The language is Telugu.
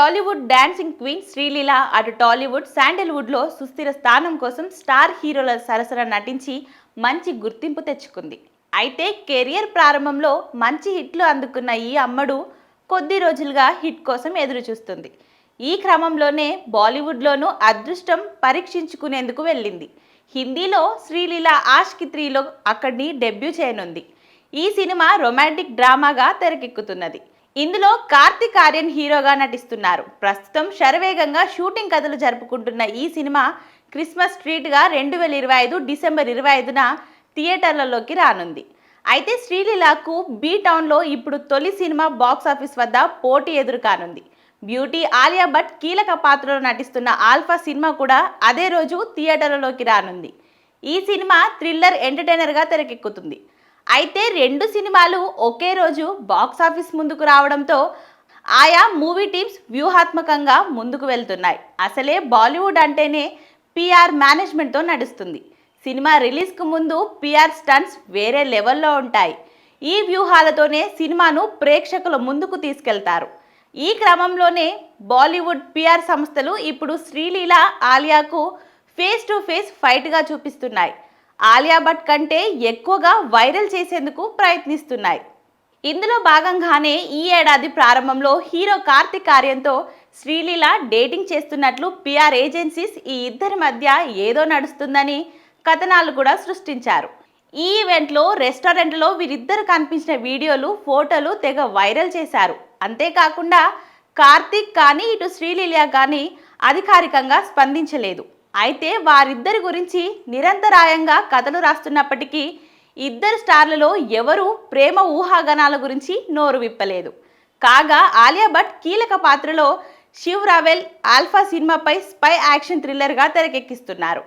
టాలీవుడ్ డాన్సింగ్ క్వీన్ శ్రీలీల అటు టాలీవుడ్ శాండల్వుడ్లో సుస్థిర స్థానం కోసం స్టార్ హీరోల సరసన నటించి మంచి గుర్తింపు తెచ్చుకుంది. అయితే కెరియర్ ప్రారంభంలో మంచి హిట్లు అందుకున్న ఈ అమ్మడు కొద్ది రోజులుగా హిట్ కోసం ఎదురుచూస్తుంది. ఈ క్రమంలోనే బాలీవుడ్లోనూ అదృష్టం పరీక్షించుకునేందుకు వెళ్ళింది. హిందీలో శ్రీలీల ఆష్కి త్రీలో అక్కడిని డెబ్యూ చేయనుంది. ఈ సినిమా రొమాంటిక్ డ్రామాగా తెరకెక్కుతున్నది. ఇందులో కార్తిక్ ఆర్యన్ హీరోగా నటిస్తున్నారు. ప్రస్తుతం శరవేగంగా షూటింగ్ కథలు జరుపుకుంటున్న ఈ సినిమా క్రిస్మస్ ట్రీట్గా రెండు వేల ఇరవై ఐదు డిసెంబర్ ఇరవై ఐదున థియేటర్లలోకి రానుంది. అయితే శ్రీలీలాకు బీ టౌన్లో ఇప్పుడు తొలి సినిమా బాక్స్ ఆఫీస్ వద్ద పోటీ ఎదురు కానుంది. బ్యూటీ ఆలియా భట్ కీలక పాత్రలో నటిస్తున్న ఆల్ఫా సినిమా కూడా అదే రోజు థియేటర్లలోకి రానుంది. ఈ సినిమా థ్రిల్లర్ ఎంటర్టైనర్గా తెరకెక్కుతుంది. అయితే రెండు సినిమాలు ఒకే రోజు బాక్స్ ఆఫీస్ ముందుకు రావడంతో ఆయా మూవీ టీమ్స్ వ్యూహాత్మకంగా ముందుకు వెళ్తున్నాయి. అసలే బాలీవుడ్ అంటేనే పిఆర్ మేనేజ్మెంట్తో నడుస్తుంది. సినిమా రిలీజ్కు ముందు పిఆర్ స్టంట్స్ వేరే లెవెల్లో ఉంటాయి. ఈ వ్యూహాలతోనే సినిమాను ప్రేక్షకుల ముందుకు తీసుకెళ్తారు. ఈ క్రమంలోనే బాలీవుడ్ పిఆర్ సంస్థలు ఇప్పుడు శ్రీలీల ఆలియాకు ఫేస్ టు ఫేస్ ఫైట్గా చూపిస్తున్నాయి. ఆలియా భట్ కంటే ఎక్కువగా వైరల్ చేసేందుకు ప్రయత్నిస్తున్నాయి. ఇందులో భాగంగానే ఈ ఏడాది ప్రారంభంలో హీరో కార్తిక్ ఆర్యంతో శ్రీలీల డేటింగ్ చేస్తున్నట్లు పిఆర్ ఏజెన్సీస్ ఈ ఇద్దరి మధ్య ఏదో నడుస్తుందని కథనాలు కూడా సృష్టించారు. ఈ ఈవెంట్లో రెస్టారెంట్లో వీరిద్దరు కనిపించిన వీడియోలు ఫోటోలు తెగ వైరల్ చేశారు. అంతేకాకుండా కార్తిక్ కానీ ఇటు శ్రీలీల కానీ అధికారికంగా స్పందించలేదు. అయితే వారిద్దరి గురించి నిరంతరాయంగా కథలు రాస్తున్నప్పటికీ ఇద్దరు స్టార్లలో ఎవరు ప్రేమ ఊహాగానాల గురించి నోరు విప్పలేదు. కాగా ఆలియా భట్ కీలక పాత్రలో శివ్ రావెల్ ఆల్ఫా సినిమాపై స్పై యాక్షన్ థ్రిల్లర్గా తెరకెక్కిస్తున్నారు.